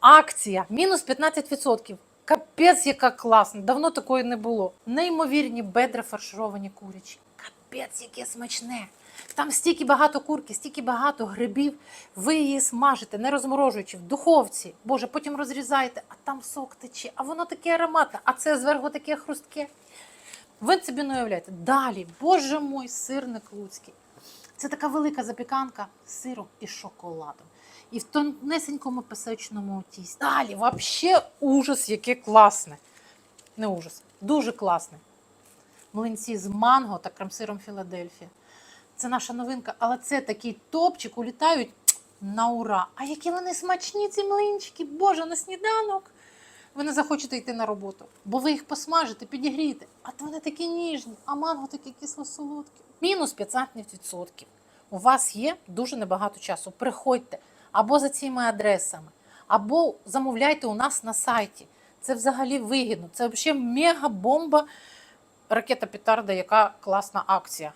Акція мінус 15%. Капець, яка класна. Давно такої не було. Неймовірні бедра фаршировані курячі. Капець, яке смачне. Там стільки багато курки, стільки багато грибів. Ви її смажите, не розморожуючи в духовці. Боже, потім розрізаєте, а там сок тече, а воно таке ароматне, а це зверху таке хрустке. Ви собі не уявляєте. Далі, боже мой, сирник луцький. Це така велика запіканка з сиром і шоколадом. І в тонесенькому песочному тісті. Далі, взагалі, ужас, яке класне. Не ужас, дуже класне. Млинці з манго та крем-сиром Філадельфія. Це наша новинка, але це такий топчик, улітають на ура. А які вони смачні, ці млинчики, Боже, на сніданок. Ви не захочете йти на роботу, бо ви їх посмажите, підігрієте. А то вони такі ніжні, а манго такі кисло-солодкі. Мінус 15%. У вас є дуже небагато часу. Приходьте або за цими адресами, або замовляйте у нас на сайті. Це взагалі вигідно. Це взагалі мега-бомба ракета Петарда, яка класна акція.